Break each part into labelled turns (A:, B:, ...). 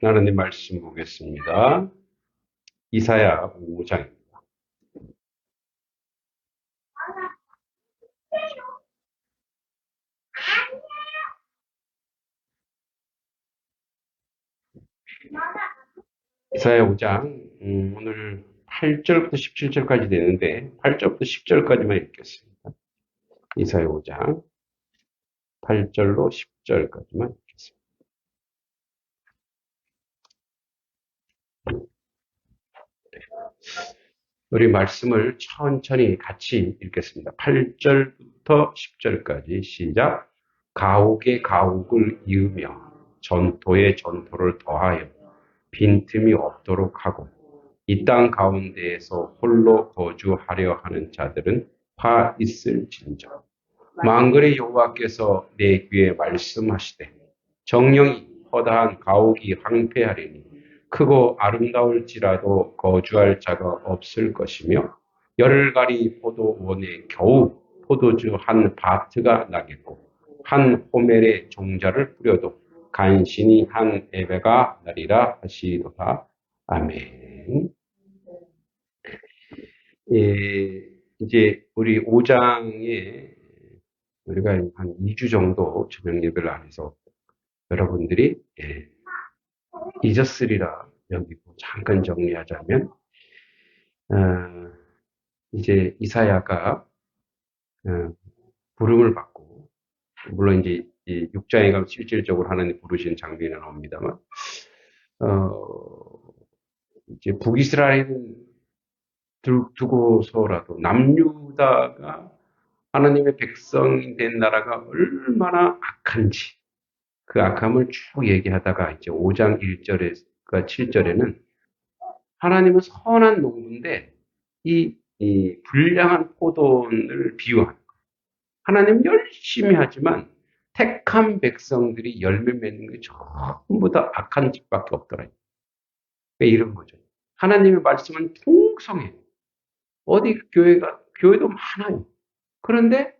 A: 하나님 말씀 보겠습니다. 이사야 5장입니다. 이사야 5장 음, 오늘 8절부터 17절까지 되는데 8절부터 10절까지만 읽겠습니다. 이사야 5장 8절로 10절까지만 읽겠습니다. 우리 말씀을 천천히 같이 읽겠습니다. 8절부터 10절까지 시작. 가옥에 가옥을 이으며 전토에 전토를 더하여 빈틈이 없도록 하고 이 땅 가운데에서 홀로 거주하려 하는 자들은 파 있을진저 망글의 여호와께서 내 귀에 말씀하시되 정령이 허다한 가옥이 황폐하리니 크고 아름다울지라도 거주할 자가 없을 것이며 열흘가리 포도원에 겨우 포도주 한 바트가 나겠고 한 호멜의 종자를 뿌려도 간신히 한 예배가 나리라 하시도다. 아멘. 예, 이제 우리 5장에 우리가 한 2주 정도 저녁 예배를 안 해서 여러분들이 예, 잊었으리라 여기고 잠깐 정리하자면 어, 이제 이사야가 어, 부름을 받고 물론 이제 이 6장에 가면 실질적으로 하나님 부르신 장면이 나옵니다만 어, 이제 북이스라엘 두고서라도 남유다가 하나님의 백성이 된 나라가 얼마나 악한지 그 악함을 쭉 얘기하다가 이제 5장 1절에가 7절에는 하나님은 선한 농부인데 이, 이 불량한 포도원을 비유하는 거예요. 하나님 열심히 하지만 택한 백성들이 열매 맺는 게 전부 다 악한 집밖에 없더라. 왜 이런 거죠? 하나님의 말씀은 풍성해요. 어디 교회가 교회도 많아요. 그런데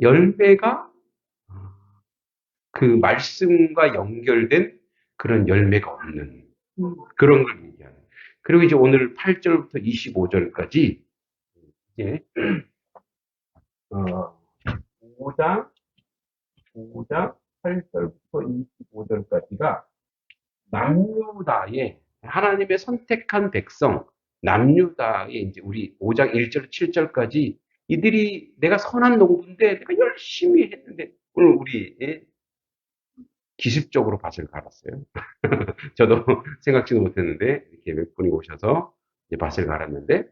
A: 열매가 그 말씀과 연결된 그런 열매가 없는 그런 걸 얘기하는. 그리고 이제 오늘 8절부터 25절까지 이제 어, 5장 5장 8절부터 25절까지가 남유다의 하나님의 선택한 백성 남유다의 이제 우리 5장 1절 7절까지 이들이 내가 선한 농부인데 내가 열심히 했는데 오늘 우리 기습적으로 밭을 갈았어요. 저도 생각지도 못했는데 이렇게 몇 분이 오셔서 이제 밭을 갈았는데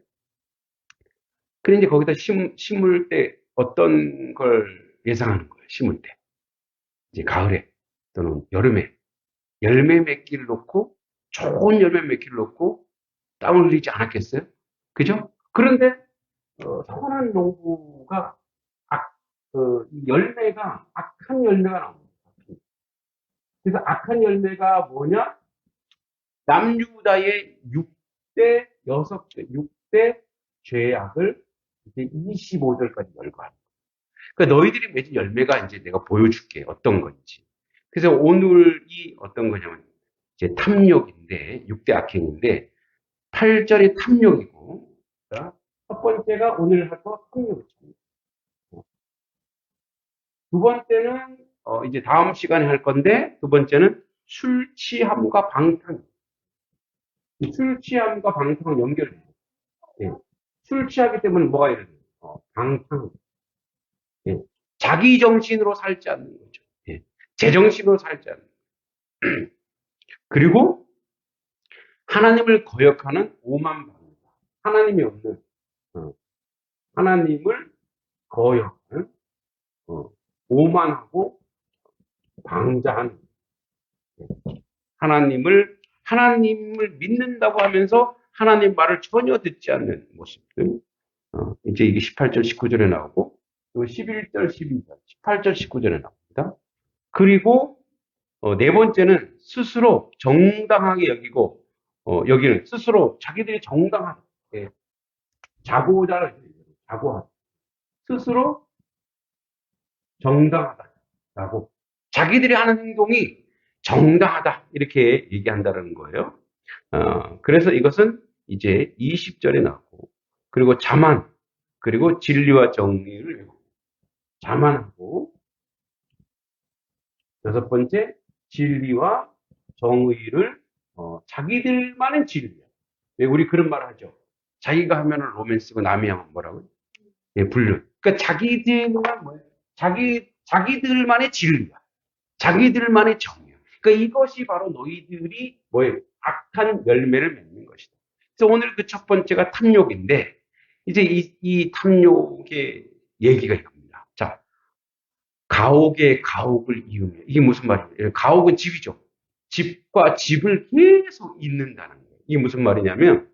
A: 그런데 이제 거기다 심, 심을 때 어떤 걸 예상하는 거예요. 심을 때 이제 가을에 또는 여름에 열매 맺기를 놓고 좋은 열매 맺기를 놓고 땀을 흘리지 않았겠어요? 그죠? 그런데 어, 선한 농부가 악, 어, 열매가 악한 열매가 나옵니다. 그래서 악한 열매가 뭐냐? 남유다의 6대 6대 6대 죄악을 이제 25절까지 열거하는 그러니까 너희들이 맺은 열매가 이제 내가 보여줄게 어떤 건지. 그래서 오늘이 어떤 거냐면 이제 탐욕인데 6대 악행인데 8절이 탐욕이고 첫 번째가 오늘 할거 탐욕이죠. 두 번째는 어, 이제 다음 시간에 할 건데 두 번째는 술 취함과 방탕. 술 취함과 방탕은 연결돼요. 예. 술 취하기 때문에 뭐가 이래요? 어, 방탕. 예. 자기 정신으로 살지 않는 거죠. 예. 제 정신으로 살지 않는 거죠. 그리고 하나님을 거역하는 오만 방자. 하나님이 없는 어, 하나님을 거역하는 어, 오만하고 방자한 하나님을 하나님을 믿는다고 하면서 하나님 말을 전혀 듣지 않는 모습들. 어, 이제 이게 18절, 19절에 나오고, 그리고 11절, 12절, 18절, 19절에 나옵니다. 그리고 어, 네 번째는 스스로 정당하게 여기고, 어, 여기는 스스로 자기들이 정당한 예, 자고자를 자고하다. 스스로 정당하다라고 자기들이 하는 행동이 정당하다 이렇게 얘기한다는 거예요. 어, 그래서 이것은 이제 20절에 나왔고 그리고 자만 그리고 진리와 외우고 자만하고 여섯 번째 진리와 정의를 어, 자기들만의 진리야. 왜 우리 그런 말 하죠? 자기가 하면은 로맨스고 남이 하면 뭐라고요? 예, 불륜. 그러니까 자기들만 뭐예요? 자기 자기들만의 진리야. 자기들만의 정의야. 그러니까 이것이 바로 너희들이 뭐예요? 악한 열매를 맺는 것이다. 그래서 오늘 그 첫 번째가 탐욕인데 이제 이, 이 탐욕의 얘기가 이겁니다. 자, 가옥에 가옥을 이으며 이게 무슨 말이에요? 가옥은 집이죠. 집과 집을 계속 잇는다는 거예요. 이게 무슨 말이냐면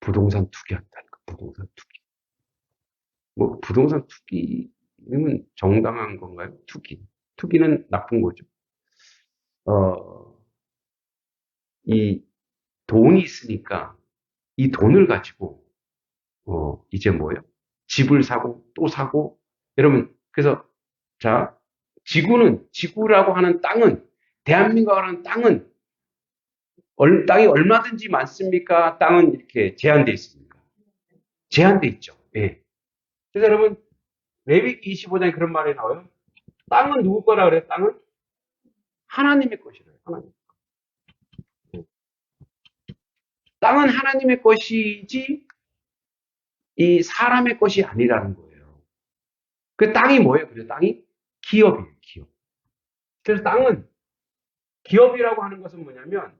A: 부동산 투기한다는 거. 부동산 투기. 뭐 부동산 투기는 정당한 건가요? 투기. 투기는 나쁜 거죠. 어, 이 돈이 있으니까 이 돈을 가지고 어, 이제 뭐예요? 집을 사고 또 사고 여러분 그래서 자 지구는 지구라고 하는 땅은 대한민국이라는 땅은 얼, 땅이 얼마든지 많습니까? 땅은 이렇게 제한되어 있습니까? 제한되어 있죠. 예. 그래서 여러분 레위기 25장에 그런 말이 나와요. 땅은 누구 거라 그래요? 땅은 하나님의 것이래요. 하나님. 땅은 하나님의 것이지 이 사람의 것이 아니라는 거예요. 그 땅이 뭐예요? 그래서 땅이 기업이에요. 기업. 그래서 땅은 기업이라고 하는 것은 뭐냐면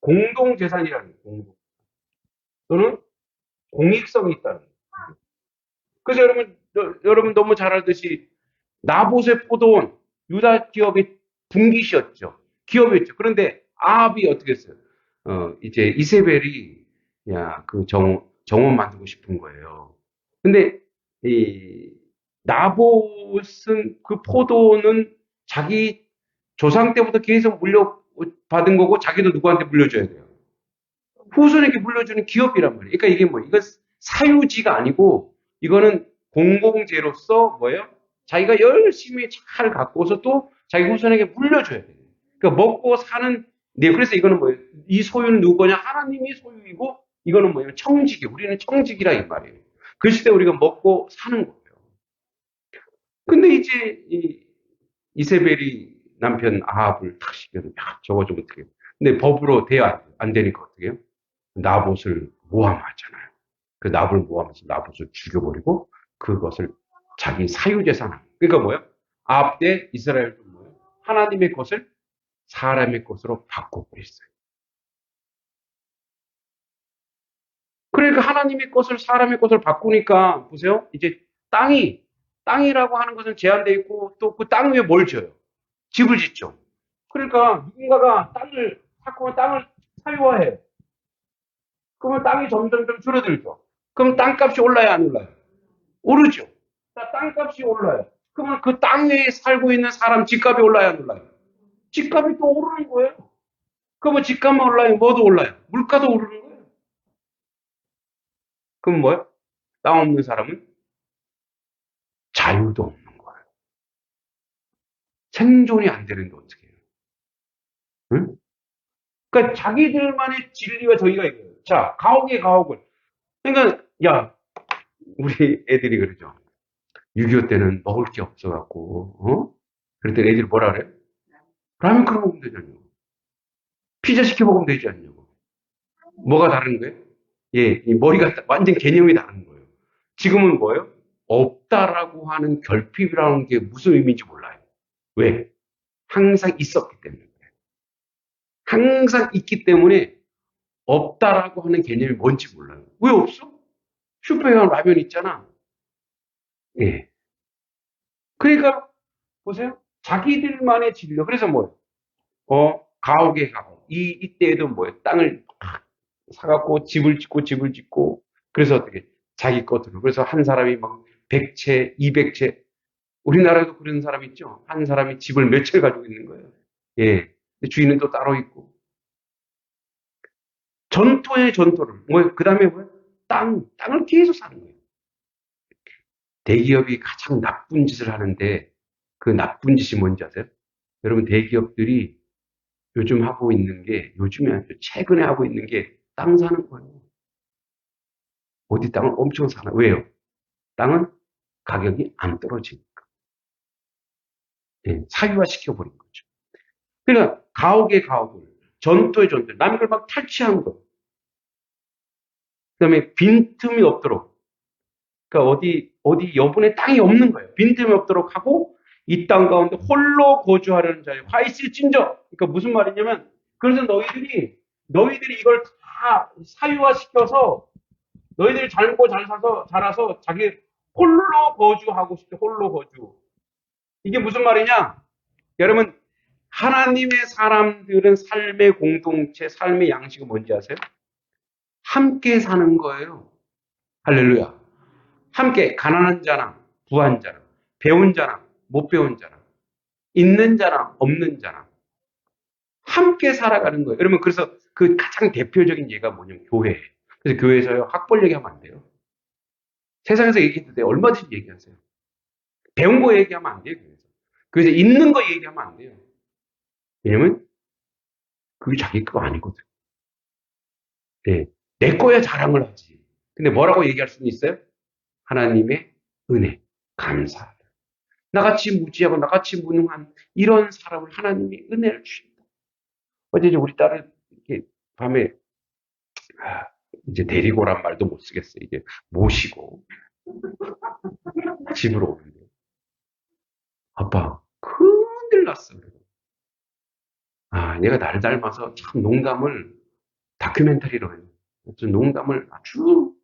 A: 공동 재산이라는. 공동. 또는 공익성이 있다는 거예요. 그래서 여러분 여, 여러분 너무 잘 알듯이 나봇의 포도원 유다 기업의 분기시였죠. 기업이었죠. 그런데 아합이 어떻게 했어요? 어, 이제 이세벨이 야, 그 정, 정원 만들고 싶은 거예요. 근데 이 나봇은 그 포도는 자기 조상 때부터 계속 물려받은 거고 자기도 누구한테 물려줘야 돼요. 후손에게 물려주는 기업이란 말이에요. 그러니까 이게 뭐 이건 사유지가 아니고 이거는 공공재로서 뭐예요? 자기가 열심히 잘 갖고서 또 자기 후손에게 물려줘야 돼요. 그러니까 먹고 사는 네, 그래서 이거는 뭐예요? 이 소유는 누구냐? 하나님이 소유이고 이거는 뭐예요? 청직이. 우리는 청직이라 이 말이에요. 그 시대 우리가 먹고 사는 거예요. 근데 이제 이 이세벨이 남편 아합을 탁 시켜서 야, 저거 좀 어떻게. 근데 법으로 돼야 안 되니까 어떻게 해요? 나봇을 모함하잖아요. 그 나봇을 모함해서 나봇을 죽여버리고 그것을 자기 사유재산. 그러니까 뭐예요? 때 이스라엘도 뭐예요? 하나님의 것을 사람의 것으로 바꿔버렸어요. 그러니까 하나님의 것을 사람의 것으로 바꾸니까 보세요. 이제 땅이 땅이라고 하는 것은 제한되어 있고 또 그 땅 위에 뭘 지어요? 집을 짓죠. 그러니까 누군가가 땅을 사고 땅을 사유화해. 그러면 땅이 점점점 줄어들죠. 그럼 땅값이 올라야 안 올라요? 오르죠. 땅값이 올라요. 그러면 그땅 위에 살고 있는 사람 집값이 올라야 안 올라요? 집값이 또 오르는 거예요. 그러면 집값만 올라요? 뭐도 올라요? 물가도 오르는 거예요. 그럼 뭐예요? 땅 없는 사람은 자유도 없는 거예요. 생존이 안 되는데 어떻게 해요? 응? 그러니까 자기들만의 진리와 저희가 이거예요. 자, 가옥에 가옥을. 그러니까, 야, 우리 애들이 그러죠. 6.25 때는 먹을 게 없어갖고, 어? 때 애들이 뭐라 그래? 라면 끓여 먹으면 않냐고. 피자 시켜 먹으면 되지 않냐고. 뭐가 다른 거예요? 예, 이 머리가 완전 개념이 다른 거예요. 지금은 뭐예요? 없다라고 하는 결핍이라는 게 무슨 의미인지 몰라요. 왜? 항상 있었기 때문에. 항상 있기 때문에 없다라고 하는 개념이 뭔지 몰라요. 왜 없어? 슈퍼에 가면 라면 있잖아. 예. 그러니까 보세요. 자기들만의 진료. 그래서 뭐예요? 어, 가옥에 가고 이 이때에도 뭐예요? 땅을 사갖고 집을 짓고 집을 짓고 그래서 어떻게 자기 것으로 그래서 한 사람이 막 100채, 200채 우리나라에도 그런 사람 있죠. 한 사람이 집을 몇 채 가지고 있는 거예요. 예. 주인은 또 따로 있고. 전토의 전토를. 뭐, 그 다음에 뭐예요? 땅, 땅을 계속 사는 거예요. 대기업이 가장 나쁜 짓을 하는데 그 나쁜 짓이 뭔지 아세요? 여러분 대기업들이 요즘 하고 있는 게 요즘이 아니죠. 최근에 하고 있는 게 땅 사는 거예요. 어디 땅을 엄청 사나? 왜요? 땅은 가격이 안 떨어지니까. 네, 사유화 시켜버린 거죠. 그러니까 가옥의 가옥을, 전투의 전투, 걸막 탈취한 거. 그 다음에 빈틈이 없도록. 그러니까 어디, 어디 여분의 땅이 없는 거예요. 빈틈이 없도록 하고, 이 땅 가운데 홀로 거주하려는 자에 화 있을진저. 그러니까 무슨 말이냐면, 그래서 너희들이, 너희들이 이걸 다 사유화 시켜서, 너희들이 잘 먹고 잘 사서, 자라서 자기 홀로 거주하고 싶대, 홀로 거주. 이게 무슨 말이냐? 여러분, 하나님의 사람들은 삶의 공동체, 삶의 양식은 뭔지 아세요? 함께 사는 거예요. 할렐루야. 함께 가난한 자랑, 부한 자랑, 배운 자랑, 못 배운 자랑, 있는 자랑, 없는 자랑. 함께 살아가는 거예요. 여러분, 그래서 그 가장 대표적인 예가 뭐냐면 교회. 그래서 교회에서 학벌 얘기하면 안 돼요. 세상에서 돼요. 얼마든지 얘기하세요. 배운 거 얘기하면 안 돼요. 그래서. 그래서 있는 거 얘기하면 안 돼요. 왜냐면 그게 자기 거 아니거든. 네. 내 거야 자랑을 하지. 근데 뭐라고 얘기할 수는 있어요? 하나님의 은혜, 감사하다. 나같이 무지하고 나같이 무능한 이런 사람을 하나님이 은혜를 주신다. 어제 이제 우리 딸을 이렇게 밤에 아, 이제 데리고란 말도 못 쓰겠어요. 이제 모시고 집으로 오는데 아빠 큰일 났어. 아, 얘가 나를 닮아서 참 농담을 다큐멘터리로 해요. 농담을 아주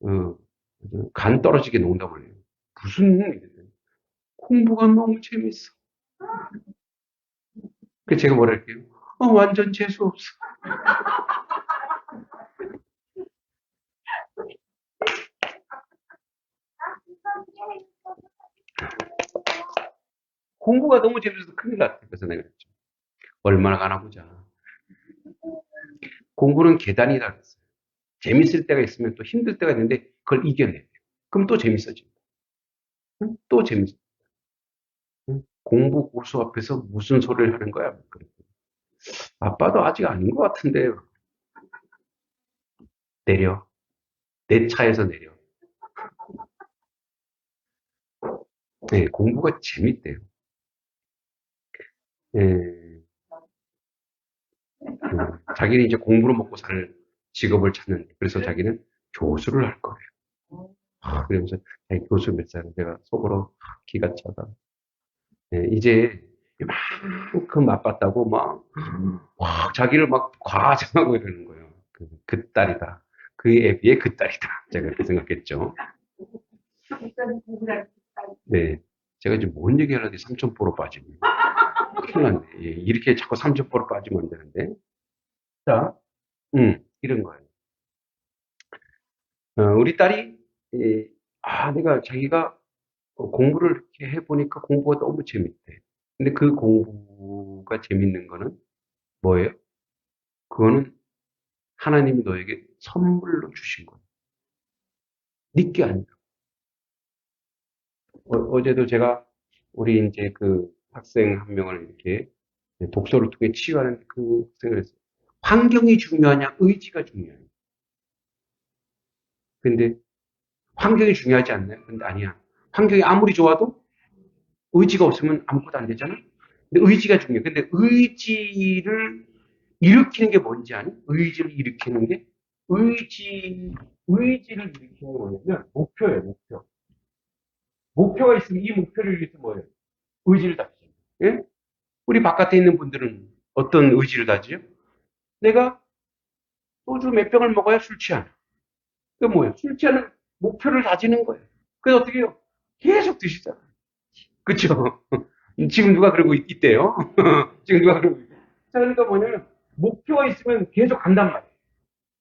A: 어, 간 떨어지게 농담을 해요. 무슨 공부가 너무 재밌어. 그 제가 뭐라 할게요? 어, 완전 재수 없어. 공부가 너무 재밌어서 큰일 났다. 그래서 내가 그랬죠. 얼마나 가나 보자. 공부는 계단이다 그랬어요. 재밌을 때가 있으면 또 힘들 때가 있는데 그걸 이겨내요. 그럼 또 재밌어집니다. 또 재밌어. 공부 고수 앞에서 무슨 소리를 하는 거야? 아빠도 아직 아닌 것 같은데 내려. 내 차에서 내려. 네, 공부가 재밌대요. 네. 음, 자기는 이제 공부로 먹고 살 직업을 찾는, 그래서 자기는 교수를 할 거예요. 아, 그러면서, 교수 몇 살, 내가 속으로 기가 차다. 네, 이제 이만큼 아팠다고 막, 막 자기를 막 과장하고 이러는 거예요. 그, 그 딸이다. 그에 비해 그 딸이다. 제가 그렇게 생각했죠. 네. 제가 이제 뭔 얘기 하려는데 삼천포로 빠지네. 큰일 났네. 예, 이렇게 자꾸 삼천포로 빠지면 안 되는데. 자, 음, 이런 거예요. 어, 우리 딸이, 예, 아, 내가 자기가 공부를 이렇게 해보니까 공부가 너무 재밌대. 근데 그 공부가 재밌는 거는 뭐예요? 그거는 하나님이 너에게 선물로 주신 거예요. 니게 아니라. 어, 제도 제가 우리 이제 그 학생 한 명을 이렇게 독서를 통해 치유하는 그 학생을 했어요. 환경이 중요하냐, 의지가 중요하냐. 근데 환경이 중요하지 않나요? 근데 아니야. 환경이 아무리 좋아도 의지가 없으면 아무것도 안 되잖아? 근데 의지가 중요해. 근데 의지를 일으키는 게 뭔지 아니? 의지를 일으키는 게? 의지, 의지를 일으키는 게 뭐냐면 목표예요, 목표. 목표가 있으면 이 목표를 위해서 뭐예요? 의지를 다지죠. 예? 우리 바깥에 있는 분들은 어떤 의지를 다지죠? 내가 소주 몇 병을 먹어야 술 취하나? 그 뭐예요? 술 취하는 목표를 다지는 거예요. 그래서 어떻게 해요? 계속 드시잖아요. 그쵸? 지금 누가 그러고 있, 대요 지금 누가 그러고 있대요? 자, 그러니까 뭐냐면, 목표가 있으면 계속 간단 말이에요.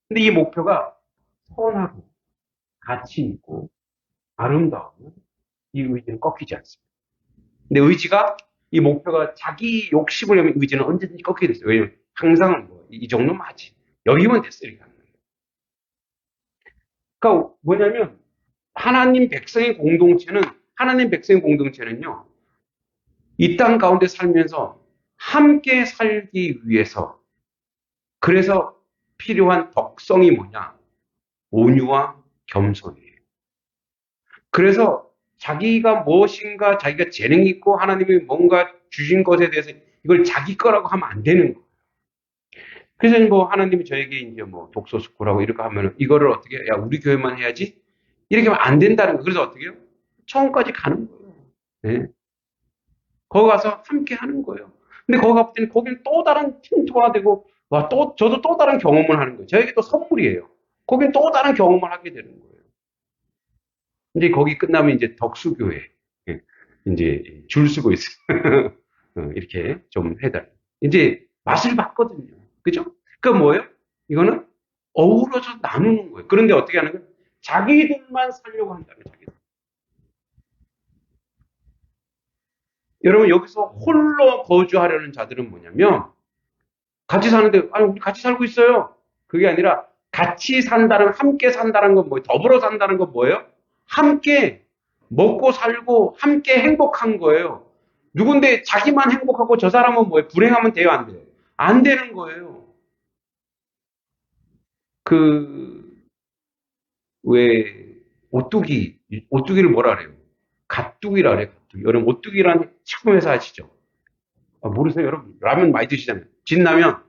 A: 근데 이 목표가 선하고, 가치 있고, 아름다우면, 이 의지는 꺾이지 않습니다. 근데 의지가, 이 목표가 자기 욕심을 하면 의지는 언제든지 꺾이게 됐어요. 왜냐면, 항상 뭐, 이 정도면 하지. 여기만 됐어, 이렇게 하는 거예요. 그러니까 뭐냐면, 하나님 백성의 공동체는 하나님 백성의 공동체는요. 이 땅 가운데 살면서 함께 살기 위해서 그래서 필요한 덕성이 뭐냐? 온유와 겸손이에요. 그래서 자기가 무엇인가 자기가 재능이 있고 하나님이 뭔가 주신 것에 대해서 이걸 자기 거라고 하면 안 되는 거예요. 그래서 뭐 하나님이 저에게 이제 뭐 독서 스쿨하고 이렇게 하면은 이거를 어떻게 야 우리 교회만 해야지 이렇게 하면 안 된다는 거예요. 그래서 어떻게 해요? 처음까지 가는 거예요. 네. 거기 가서 함께 하는 거예요. 근데 거기 갔더니 거기는 또 다른 팀투가 되고 와 또 저도 또 다른 경험을 하는 거예요. 저에게 또 선물이에요. 거긴 또 다른 경험을 하게 되는 거예요. 이제 거기 끝나면 이제 덕수교회 예, 이제 줄 서고 있어요. 어, 이렇게 좀 해달. 이제 맛을 봤거든요. 그죠? 그 뭐예요? 이거는 어우러져 나누는 거예요. 그런데 어떻게 하는 거예요? 자기들만 살려고 한다는 자기들. 여러분 여기서 홀로 거주하려는 자들은 뭐냐면 같이 사는데 아니 우리 같이 살고 있어요. 그게 아니라 같이 산다는 함께 산다는 건 뭐예요? 더불어 산다는 건 뭐예요? 함께 먹고 살고 함께 행복한 거예요. 누군데 자기만 행복하고 저 사람은 뭐예요? 불행하면 돼요, 안 돼요? 안 되는 거예요. 그, 왜, 오뚜기, 오뚜기를 뭐라 그래요? 갓뚜기라 그래요, 갓뚜기. 여러분, 오뚜기라는 식품 회사 아시죠? 아, 모르세요, 여러분? 라면 많이 드시잖아요. 진라면.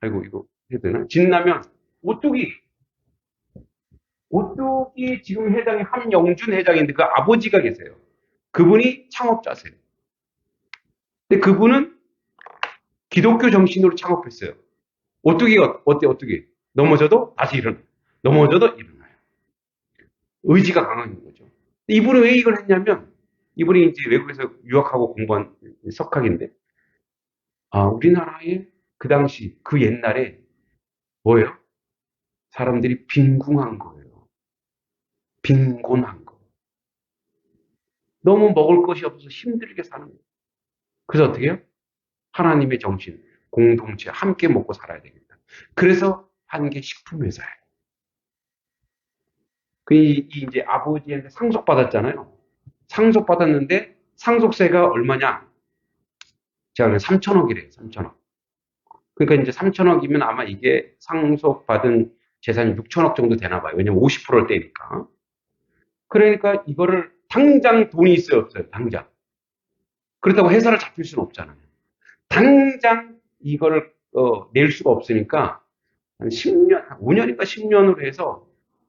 A: 아이고, 이거 해야 되나? 진라면. 오뚜기. 오뚜기 지금 회장이 한영준 회장인데 그 아버지가 계세요. 그분이 창업자세요. 근데 그분은 기독교 정신으로 창업했어요. 오뚜기가 어때 오뚜기? 넘어져도 다시 일어나. 넘어져도 일어나요. 의지가 강한 거죠. 이분은 왜 이걸 했냐면 이분이 이제 외국에서 유학하고 공부한 석학인데 아 우리나라에 그 당시 그 옛날에 뭐예요? 사람들이 빈궁한 거예요. 빈곤한 거. 너무 먹을 것이 없어서 힘들게 사는 거예요. 그래서 어떻게 해요? 하나님의 정신, 공동체, 함께 먹고 살아야 되겠다. 그래서 한 게 식품회사예요. 그, 이제 아버지한테 상속받았잖아요. 상속받았는데, 상속세가 얼마냐? 제가 3천억이래요, 3천억. 그러니까 이제 3천억이면 아마 이게 상속받은 재산이 6천억 정도 되나 봐요. 왜냐면 50%를 떼니까. 그러니까 이거를 당장 돈이 있어요, 없어요? 당장. 그렇다고 회사를 잡힐 수는 없잖아요. 당장 이거를 어, 낼 수가 없으니까 한 10년, 5년인가 10년으로 해서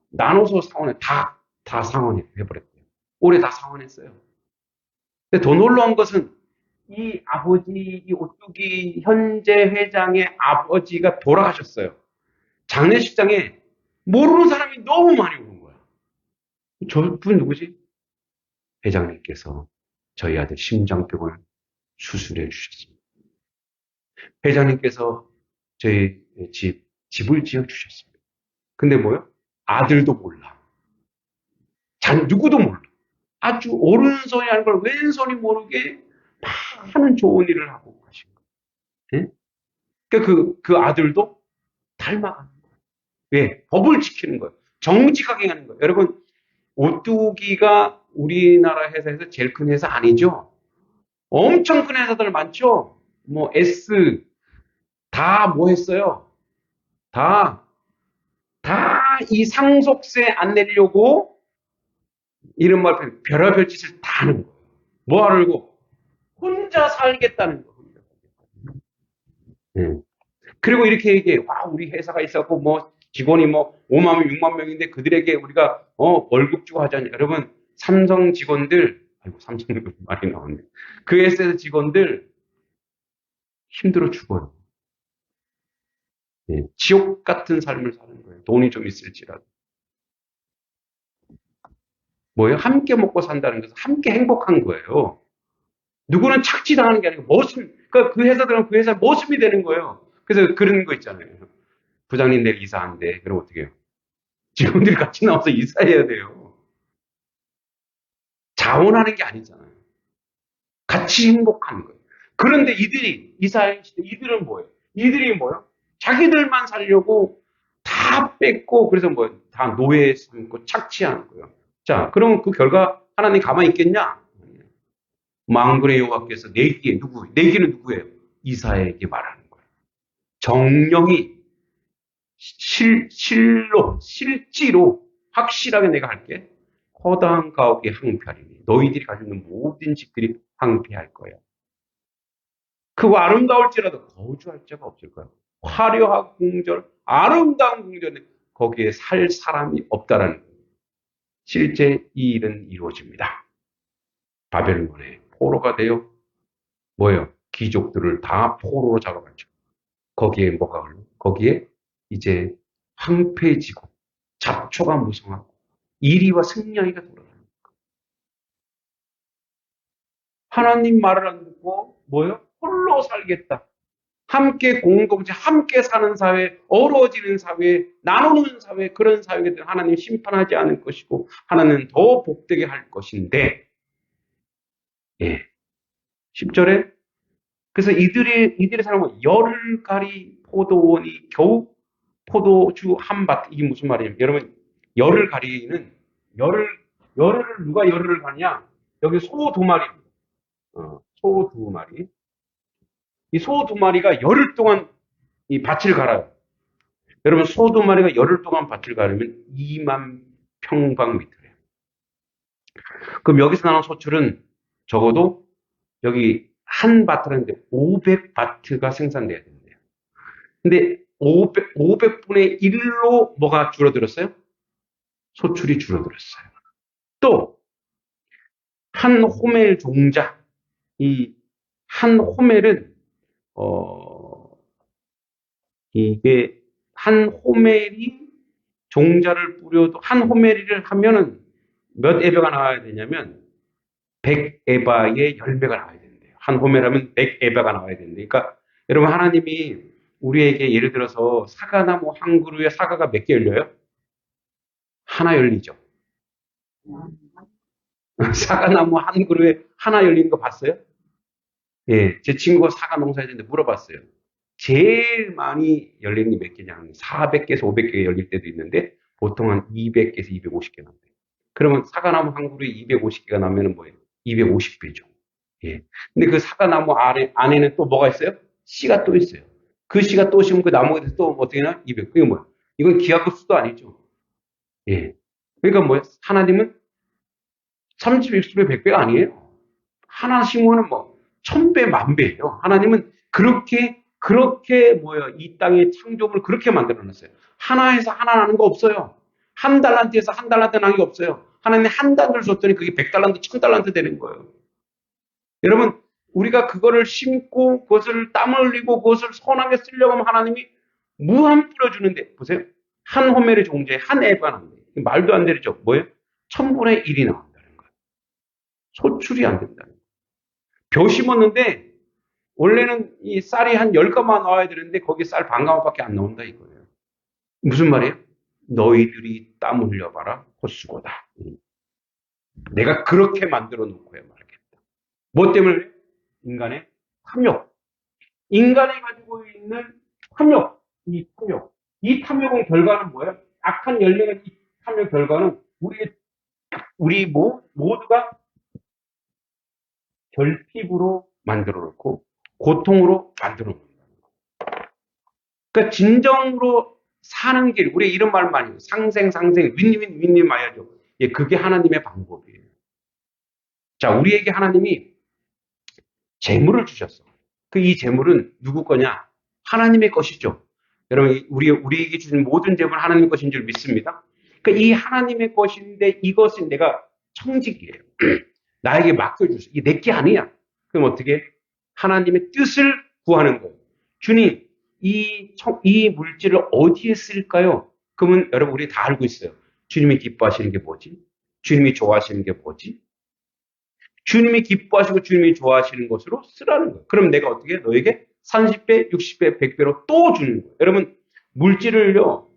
A: 나눠서 상원에 다, 다 상원해 버렸대요. 올해 다 상원했어요. 근데 더 놀라운 것은 이 아버지, 이 오뚜기 현재 회장의 아버지가 돌아가셨어요. 장례식장에 모르는 사람이 너무 많이 오는 거야. 저분 누구지? 회장님께서 저희 아들 심장병을 수술해 주셨습니다. 회장님께서 저희 집, 집을 지어 주셨습니다. 근데 뭐요? 아들도 몰라. 잔, 누구도 몰라. 아주 오른손이 하는 걸 왼손이 모르게 많은 좋은 일을 하고 가신 거예요. 네? 그, 그 아들도 닮아가는 거예요. 왜? 법을 지키는 거예요. 정직하게 하는 거예요. 여러분, 오뚜기가 우리나라 회사에서 제일 큰 회사 아니죠? 엄청 큰 회사들 많죠? 뭐, S, 다 뭐 했어요? 다, 다 이 상속세 안 내려고 이른바 별의별 짓을 다 하는 거예요. 뭐 하려고? 혼자 살겠다는 거예요. 네. 그리고 이렇게 얘기해. 와, 우리 회사가 있었고, 뭐, 직원이 뭐 5만 명, 6만 명인데 그들에게 우리가 어 월급 주고 하자니 여러분 삼성 직원들 아이고 삼성 많이 나왔네. 그 SS 직원들 힘들어 죽어요. 네, 지옥 같은 삶을 사는 거예요. 돈이 좀 있을지라도. 뭐예요? 함께 먹고 산다는 것은 함께 행복한 거예요. 누구는 착취당하는 게 아니고 모습, 그러니까 그 회사 들은 그 회사 모습이 되는 거예요. 그래서 그런 거 있잖아요. 부장님 내일 이사한대. 그럼 어떻게 해요? 직원들이 같이 나와서 이사해야 돼요. 자원하는 게 아니잖아요. 같이 행복하는 거예요. 그런데 이들이, 이사해, 이들은 뭐예요? 이들이 뭐예요? 자기들만 살려고 다 뺏고, 그래서 뭐, 다 노예 삼고 착취하는 거예요. 자, 그러면 그 결과 하나님 가만히 있겠냐? 망군의 여호와께서 내기에 누구, 내기는 누구예요? 이사에게 말하는 거예요. 정령이 실, 실로, 실지로 확실하게 내가 할게. 허다한 가옥의 항폐하리니 너희들이 가지고 있는 모든 집들이 항폐할 거예요. 그거 아름다울지라도 거주할 자가 없을 거예요. 화려하고 궁절, 아름다운 궁전에 거기에 살 사람이 없다라는 거예요. 실제 이 일은 이루어집니다. 바벨론에 포로가 되어 뭐예요? 귀족들을 다 포로로 잡아갔죠. 거기에 뭐가 걸려? 거기에 이제 황폐해지고 잡초가 무성하고 이리와 승냥이가 돌아다니는 거예요. 하나님 말을 안 듣고 뭐예요? 홀로 살겠다. 함께 공동체, 함께 사는 사회, 어우러지는 사회, 나누는 사회, 그런 사회에 대해 하나님 심판하지 않을 것이고, 하나님 더 복되게 할 것인데, 예. 10절에, 그래서 이들의, 이들의 삶은 열을 가리 포도원이 겨우 포도주 한 밭, 이게 무슨 말이냐면, 여러분, 열을 가리는, 열을, 열을, 누가 열을 가냐? 여기 소 두 마리, 어, 소 두 마리. 이 소 두 마리가 열흘 동안 이 밭을 갈아요. 여러분, 소 두 마리가 열흘 동안 밭을 가르면 2만 평방미터래요. 그럼 여기서 나온 소출은 적어도 여기 한 하는데 500바트가 생산돼야 된대요. 근데 500, 500분의 1로 뭐가 줄어들었어요? 소출이 줄어들었어요. 또, 한 호멜 종자, 이 한 호멜은, 어, 이게 한 호멜이 종자를 뿌려도, 한 호멜이를 하면은 몇 에바가 나와야 되냐면, 100 에바의 열매가 나와야 된대요. 한 호멜하면 100 에바가 나와야 된대. 그러니까, 여러분, 하나님이 우리에게 예를 들어서 사과나무 한 그루에 사과가 몇 개 열려요? 하나 열리죠. 사과나무 한 그루에 하나 열리는 거 봤어요? 예, 제 친구가 사과 농사했는데 물어봤어요. 제일 많이 열리는 게 몇 개냐? 400개에서 500개 열릴 때도 있는데 보통 한 200개에서 250개 나온대요. 그러면 사과나무 한 그루에 250개가 나면은 뭐예요? 250배죠. 예. 근데 그 사과나무 안에, 안에는 또 뭐가 있어요? 씨가 또 있어요. 그 씨가 또 심으면 그 나무에 대해서 또 어떻게 하나? 200. 그게 뭐야? 이건 기하급수도 아니죠. 예. 그러니까 뭐야? 하나님은 30, 60배, 100배가 아니에요. 하나 심으면 뭐, 천배, 만배예요. 하나님은 그렇게, 그렇게 뭐야? 이 땅의 창조물을 그렇게 만들어 놨어요. 하나에서 하나 나는 거 없어요. 한 달란트에서 한 달란트 나는 게 없어요. 하나님이 한 단을 줬더니 그게 백 달란트, 천 달란트 되는 거예요. 여러분, 우리가 그거를 심고 그것을 땀 흘리고 그것을 선하게 쓰려고 하면 하나님이 무한 뿌려주는데 보세요. 한 호멜의 종자에 한 애가 나는데 말도 안 되죠. 뭐예요? 천분의 일이 나온다는 거예요. 소출이 안 된다는 거예요. 벼 심었는데 원래는 이 쌀이 한 10가마 나와야 되는데 거기 쌀 반가마밖에 안 나온다 이거예요. 무슨 말이에요? 너희들이 땀 흘려봐라 헛수고다. 내가 그렇게 만들어 놓고야 말겠다. 뭐 때문에? 인간의 탐욕. 인간이 가지고 있는 탐욕. 이 탐욕. 이 탐욕의 결과는 뭐예요? 악한 열매가 이 탐욕 결과는 우리, 우리 모, 모두가 결핍으로 만들어 놓고 고통으로 만들어 거예요. 그러니까 진정으로 사는 길, 우리 이런 말 많이 해요. 상생, 상생, 윈윈, 윈윈 말이죠. 예, 그게 하나님의 방법이에요. 자, 우리에게 하나님이 재물을 주셨어. 그 이 재물은 누구 거냐? 하나님의 것이죠. 여러분, 우리, 우리에게 주신 모든 재물 하나님 것인 줄 믿습니다. 그러니까 이 하나님의 것인데 이것이 내가 청직이에요. 나에게 맡겨주세요. 이게 내게 아니야. 그럼 어떻게? 하나님의 뜻을 구하는 거예요. 주님, 이, 청, 이 물질을 어디에 쓸까요? 그러면 여러분, 우리 다 알고 있어요. 주님이 기뻐하시는 게 뭐지? 주님이 좋아하시는 게 뭐지? 주님이 기뻐하시고 주님이 좋아하시는 것으로 쓰라는 거예요. 그럼 내가 어떻게 너에게 30배, 60배, 100배로 또 주는 거예요. 여러분, 물질을요,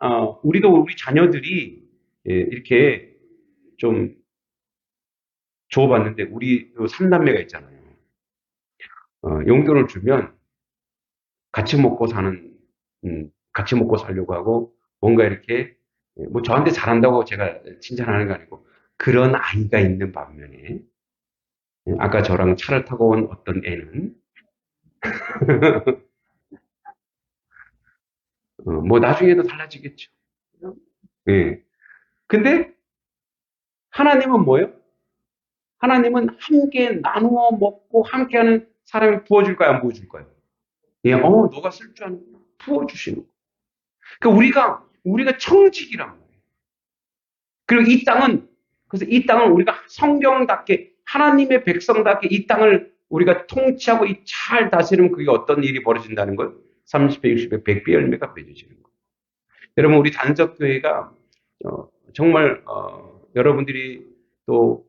A: 어, 우리도 우리 자녀들이 예, 이렇게 좀 줘봤는데, 우리 3남매가 있잖아요. 어, 용돈을 주면 같이 먹고 사는, 음, 같이 먹고 살려고 하고, 뭔가 이렇게, 예, 뭐 저한테 잘한다고 제가 칭찬하는 거 아니고, 그런 아이가 있는 반면에, 예, 아까 저랑 차를 타고 온 어떤 애는 어, 뭐 나중에도 달라지겠죠. 예. 근데 하나님은 뭐예요? 하나님은 함께 나누어 먹고 함께하는 사람이 부어줄까요? 안 부어줄까요? 예, 어, 너가 쓸 줄 아는 부어주시는 거. 그러니까 우리가 우리가 청직이란 말이에요. 그리고 이 땅은 그래서 이 땅은 우리가 성경답게 하나님의 백성답게 이 땅을 우리가 통치하고 이잘 다스리면 그게 어떤 일이 벌어진다는 거예요? 30배, 60배, 100배 열매가 맺어지는 거예요. 여러분 우리 단적교회가 어, 정말 어, 여러분들이 또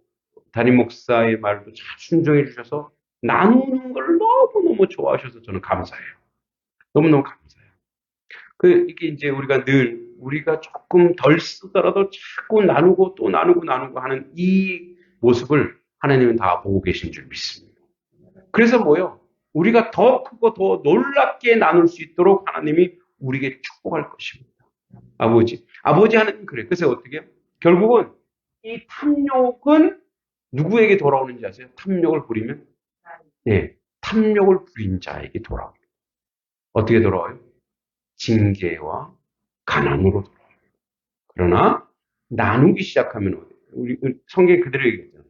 A: 담임 목사의 말도 잘 순종해 주셔서 나누는 걸 너무너무 좋아하셔서 저는 감사해요. 너무너무 감사해요. 그, 이게 이제 우리가 늘, 우리가 조금 덜 쓰더라도 자꾸 나누고 또 나누고 나누고 하는 이 모습을 하나님은 다 보고 계신 줄 믿습니다. 그래서 뭐요? 우리가 더 크고 더 놀랍게 나눌 수 있도록 하나님이 우리에게 축복할 것입니다. 아버지. 아버지 하나님 그래. 그래서 어떻게? 결국은 이 탐욕은 누구에게 돌아오는지 아세요? 탐욕을 부리면? 예. 탐욕을 부린 자에게 돌아옵니다. 어떻게 돌아와요? 징계와 가난으로 돌아와요. 그러나 나누기 시작하면 우리 성경 그대로 얘기했잖아요.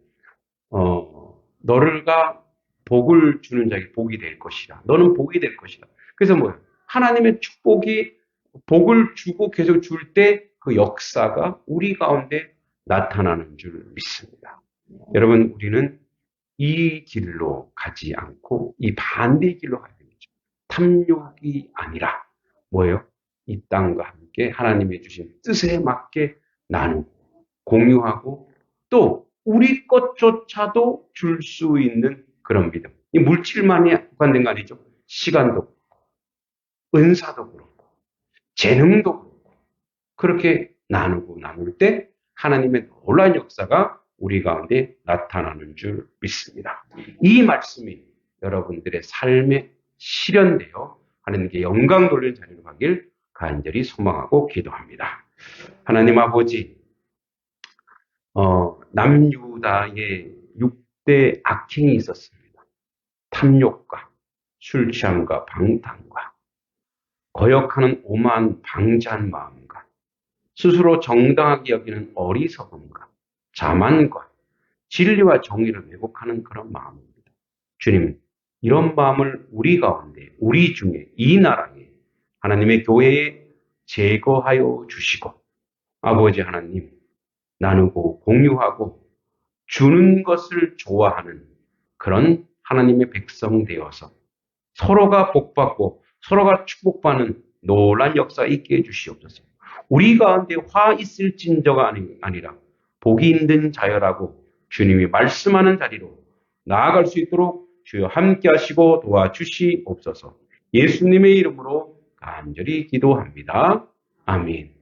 A: 어, 너를가 복을 주는 자에게 복이 될 것이라. 너는 복이 될 것이라. 그래서 뭐예요? 하나님의 축복이 복을 주고 계속 줄 때 그 역사가 우리 가운데 나타나는 줄 믿습니다. 여러분, 우리는 이 길로 가지 않고 이 반대 길로 가야 되겠죠. 탐욕이 아니라 뭐예요? 이 땅과 함께 하나님의 주신 뜻에 맞게 나누고 공유하고 또 우리 것조차도 줄 수 있는 그런 믿음. 이 물질만이 국한된 거 아니죠? 시간도 그렇고, 은사도 그렇고, 재능도 그렇고, 그렇게 나누고 나눌 때 하나님의 놀라운 역사가 우리 가운데 나타나는 줄 믿습니다. 이 말씀이 여러분들의 삶에 실현되어 하나님께 영광 돌리는 자리로 가길 간절히 소망하고 기도합니다. 하나님 아버지, 어, 남유다의 6대 악행이 있었습니다. 탐욕과 술 취함과 방탕과 거역하는 오만 방자한 마음과 스스로 정당하게 여기는 어리석음과 자만과 진리와 정의를 왜곡하는 그런 마음입니다. 주님, 이런 마음을 우리 가운데, 우리 중에, 이 나라에, 하나님의 교회에 제거하여 주시고, 아버지 하나님, 나누고 공유하고 주는 것을 좋아하는 그런 하나님의 백성 되어서 서로가 복받고 서로가 축복받는 놀란 역사 있게 해주시옵소서. 우리 가운데 화 있을진저가 아니라 복이 있는 자여라고 주님이 말씀하는 자리로 나아갈 수 있도록 주여 함께 하시고 도와주시옵소서. 예수님의 이름으로 간절히 기도합니다. 아멘.